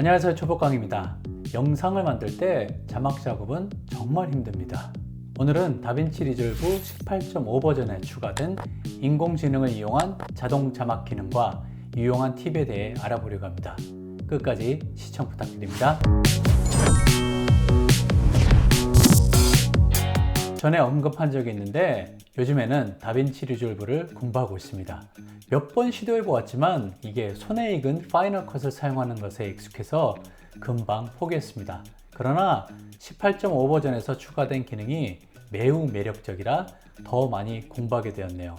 안녕하세요 초보강입니다. 영상을 만들 때 자막 작업은 정말 힘듭니다. 오늘은 다빈치 리졸브 18.5 버전에 추가된 인공지능을 이용한 자동 자막 기능과 유용한 팁에 대해 알아보려고 합니다. 끝까지 시청 부탁드립니다. 전에 언급한 적이 있는데 요즘에는 다빈치 리졸브를 공부하고 있습니다. 몇 번 시도해 보았지만 이게 손에 익은 파이널 컷을 사용하는 것에 익숙해서 금방 포기했습니다. 그러나 18.5 버전에서 추가된 기능이 매우 매력적이라 더 많이 공부하게 되었네요.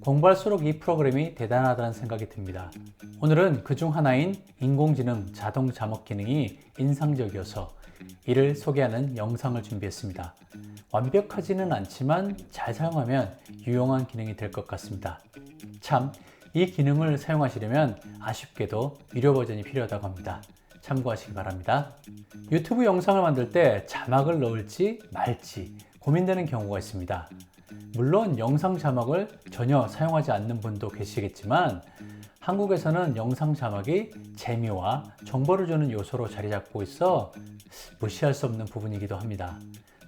공부할수록 이 프로그램이 대단하다는 생각이 듭니다. 오늘은 그 중 하나인 인공지능 자동 자막 기능이 인상적이어서 이를 소개하는 영상을 준비했습니다. 완벽하지는 않지만 잘 사용하면 유용한 기능이 될 것 같습니다. 참, 이 기능을 사용하시려면 아쉽게도 유료 버전이 필요하다고 합니다. 참고하시기 바랍니다. 유튜브 영상을 만들 때 자막을 넣을지 말지 고민되는 경우가 있습니다. 물론 영상 자막을 전혀 사용하지 않는 분도 계시겠지만 한국에서는 영상 자막이 재미와 정보를 주는 요소로 자리 잡고 있어 무시할 수 없는 부분이기도 합니다.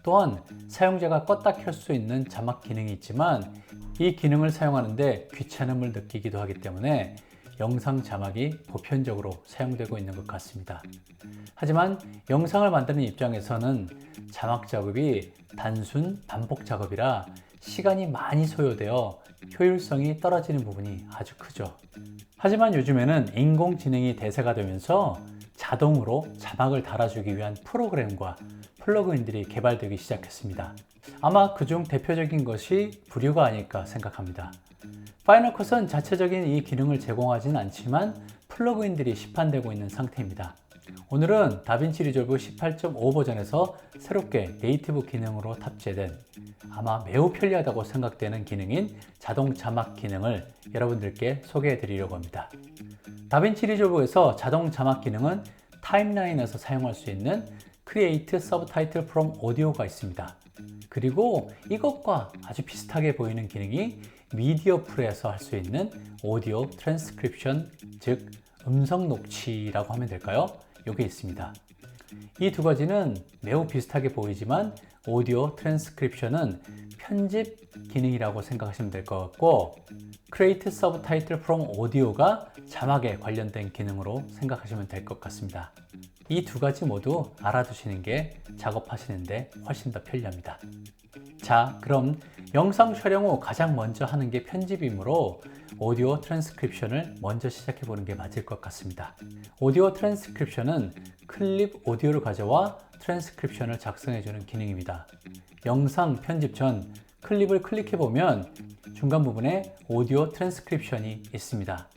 또한 사용자가 껐다 켤 수 있는 자막 기능이 있지만 이 기능을 사용하는데 귀찮음을 느끼기도 하기 때문에 영상 자막이 보편적으로 사용되고 있는 것 같습니다. 하지만 영상을 만드는 입장에서는 자막 작업이 단순 반복 작업이라 시간이 많이 소요되어 효율성이 떨어지는 부분이 아주 크죠. 하지만 요즘에는 인공지능이 대세가 되면서 자동으로 자막을 달아주기 위한 프로그램과 플러그인들이 개발되기 시작했습니다. 아마 그중 대표적인 것이 부류가 아닐까 생각합니다. 파이널 컷은 자체적인 이 기능을 제공하진 않지만 플러그인들이 시판되고 있는 상태입니다. 오늘은 다빈치 리졸브 18.5 버전에서 새롭게 네이티브 기능으로 탑재된 아마 매우 편리하다고 생각되는 기능인 자동 자막 기능을 여러분들께 소개해 드리려고 합니다. 다빈치 리졸브에서 자동 자막 기능은 타임라인에서 사용할 수 있는 Create Subtitle from Audio가 있습니다. 그리고 이것과 아주 비슷하게 보이는 기능이 미디어 풀에서 할 수 있는 오디오 트랜스크립션, 즉 음성 녹취라고 하면 될까요? 이게 있습니다. 이 두 가지는 매우 비슷하게 보이지만 오디오 트랜스크립션은 편집 기능이라고 생각하시면 될 것 같고 Create Subtitle from Audio가 자막에 관련된 기능으로 생각하시면 될 것 같습니다. 이 두 가지 모두 알아두시는 게 작업하시는데 훨씬 더 편리합니다. 자, 그럼 영상 촬영 후 가장 먼저 하는 게 편집이므로 오디오 트랜스크립션을 먼저 시작해 보는 게 맞을 것 같습니다. 오디오 트랜스크립션은 클립 오디오를 가져와 트랜스크립션을 작성해 주는 기능입니다. 영상 편집 전 클립을 클릭해 보면 중간 부분에 오디오 트랜스크립션이 있습니다.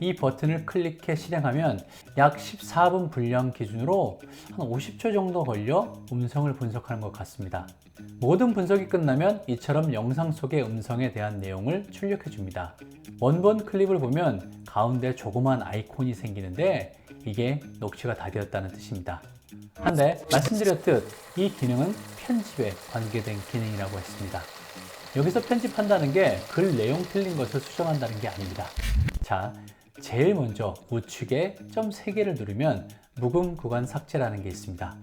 이 버튼을 클릭해 실행하면 약 14분 분량 기준으로 한 50초 정도 걸려 음성을 분석하는 것 같습니다. 모든 분석이 끝나면 이처럼 영상 속의 음성에 대한 내용을 출력해 줍니다. 원본 클립을 보면 가운데 조그만 아이콘이 생기는데 이게 녹취가 다 되었다는 뜻입니다. 한데 말씀드렸듯 이 기능은 편집에 관계된 기능이라고 했습니다. 여기서 편집한다는 게 글 내용 틀린 것을 수정한다는 게 아닙니다. 자, 제일 먼저 우측에 점 3개를 누르면 묵음 구간 삭제라는 게 있습니다.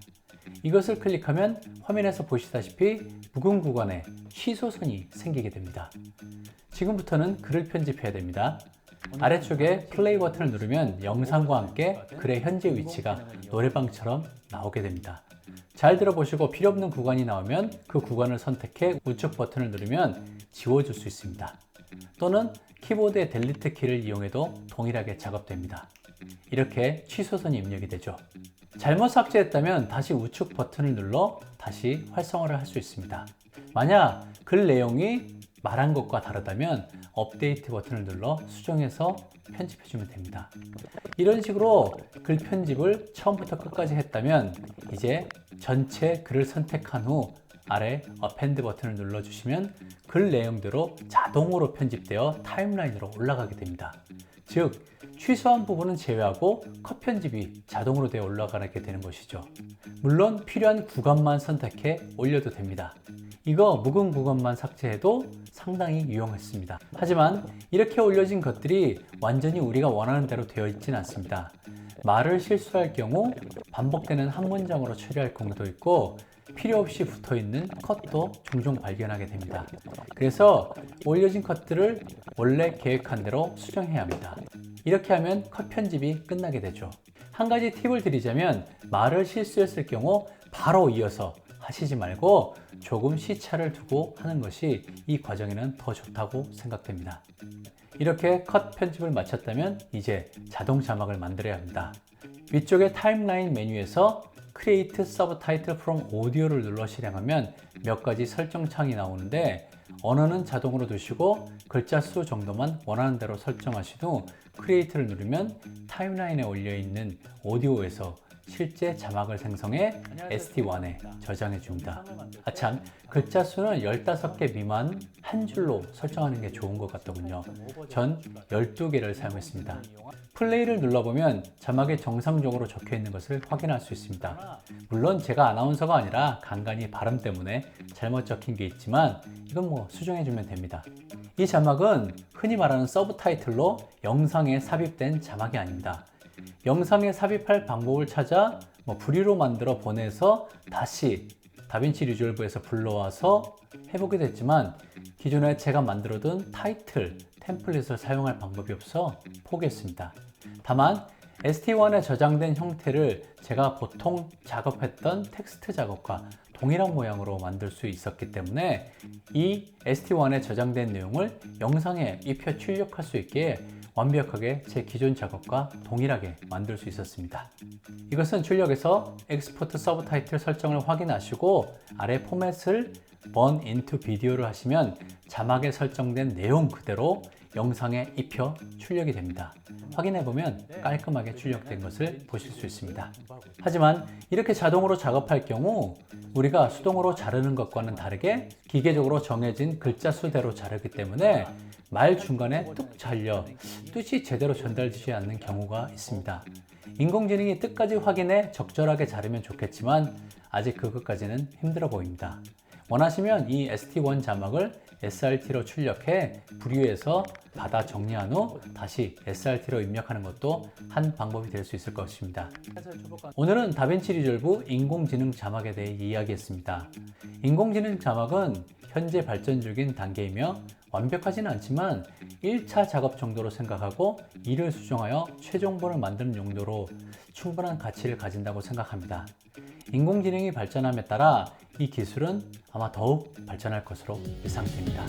이것을 클릭하면 화면에서 보시다시피 묵음 구간에 취소선이 생기게 됩니다. 지금부터는 글을 편집해야 됩니다. 아래쪽에 플레이 버튼을 누르면 영상과 함께 글의 현재 위치가 노래방처럼 나오게 됩니다. 잘 들어보시고 필요 없는 구간이 나오면 그 구간을 선택해 우측 버튼을 누르면 지워줄 수 있습니다. 또는 키보드의 델리트 키를 이용해도 동일하게 작업됩니다. 이렇게 취소선이 입력이 되죠. 잘못 삭제했다면 다시 우측 버튼을 눌러 다시 활성화를 할 수 있습니다. 만약 글 내용이 말한 것과 다르다면 업데이트 버튼을 눌러 수정해서 편집해주면 됩니다. 이런 식으로 글 편집을 처음부터 끝까지 했다면 이제 전체 글을 선택한 후 아래 어펜드 버튼을 눌러주시면 글 내용대로 자동으로 편집되어 타임라인으로 올라가게 됩니다. 즉, 취소한 부분은 제외하고 컷 편집이 자동으로 되어 올라가게 되는 것이죠. 물론 필요한 구간만 선택해 올려도 됩니다. 이거 묵은 구간만 삭제해도 상당히 유용했습니다. 하지만 이렇게 올려진 것들이 완전히 우리가 원하는 대로 되어 있지는 않습니다. 말을 실수할 경우 반복되는 한 문장으로 처리할 경우도 있고 필요 없이 붙어 있는 컷도 종종 발견하게 됩니다. 그래서 올려진 컷들을 원래 계획한 대로 수정해야 합니다. 이렇게 하면 컷 편집이 끝나게 되죠. 한 가지 팁을 드리자면 말을 실수했을 경우 바로 이어서 하시지 말고 조금 시차를 두고 하는 것이 이 과정에는 더 좋다고 생각됩니다. 이렇게 컷 편집을 마쳤다면 이제 자동 자막을 만들어야 합니다. 위쪽에 타임라인 메뉴에서 Create Subtitle from Audio를 눌러 실행하면 몇 가지 설정 창이 나오는데 언어는 자동으로 두시고 글자 수 정도만 원하는 대로 설정하신 후 Create를 누르면 타임라인에 올려 있는 오디오에서 실제 자막을 생성해 SD1에 저장해 줍니다. 아참, 글자 수는 15개 미만 한 줄로 설정하는 게 좋은 것 같더군요. 전 12개를 사용했습니다. 플레이를 눌러보면 자막에 정상적으로 적혀 있는 것을 확인할 수 있습니다. 물론 제가 아나운서가 아니라 간간히 발음 때문에 잘못 적힌 게 있지만 이건 뭐 수정해 주면 됩니다. 이 자막은 흔히 말하는 서브 타이틀로 영상에 삽입된 자막이 아닙니다. 영상에 삽입할 방법을 찾아 뭐 프리로 만들어 보내서 다시 다빈치 리졸브에서 불러와서 해보게 됐지만 기존에 제가 만들어둔 타이틀 템플릿을 사용할 방법이 없어 포기했습니다. 다만 ST1에 저장된 형태를 제가 보통 작업했던 텍스트 작업과 동일한 모양으로 만들 수 있었기 때문에 이 ST1에 저장된 내용을 영상에 입혀 출력할 수 있게 완벽하게 제 기존 작업과 동일하게 만들 수 있었습니다. 이것은 출력에서 엑스포트 서브 타이틀 설정을 확인하시고 아래 포맷을 Burn into Video를 하시면 자막에 설정된 내용 그대로 영상에 입혀 출력이 됩니다. 확인해 보면 깔끔하게 출력된 것을 보실 수 있습니다. 하지만 이렇게 자동으로 작업할 경우 우리가 수동으로 자르는 것과는 다르게 기계적으로 정해진 글자 수대로 자르기 때문에 말 중간에 뚝 잘려 뜻이 제대로 전달되지 않는 경우가 있습니다. 인공지능이 뜻까지 확인해 적절하게 자르면 좋겠지만 아직 그것까지는 힘들어 보입니다. 원하시면 이 ST1 자막을 SRT로 출력해 분류해서 받아 정리한 후 다시 SRT로 입력하는 것도 한 방법이 될 수 있을 것입니다. 오늘은 다빈치 리졸브 인공지능 자막에 대해 이야기했습니다. 인공지능 자막은 현재 발전 중인 단계이며 완벽하지는 않지만 1차 작업 정도로 생각하고 이를 수정하여 최종본을 만드는 용도로 충분한 가치를 가진다고 생각합니다. 인공지능이 발전함에 따라 이 기술은 아마 더욱 발전할 것으로 예상됩니다.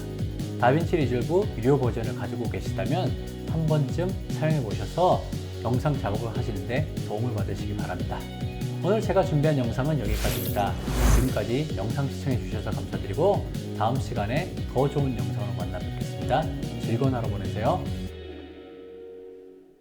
다빈치 리졸브 유료 버전을 가지고 계시다면 한 번쯤 사용해 보셔서 영상 작업을 하시는데 도움을 받으시기 바랍니다. 오늘 제가 준비한 영상은 여기까지입니다. 지금까지 영상 시청해 주셔서 감사드리고 다음 시간에 더 좋은 영상으로 만나 뵙겠습니다. 즐거운 하루 보내세요.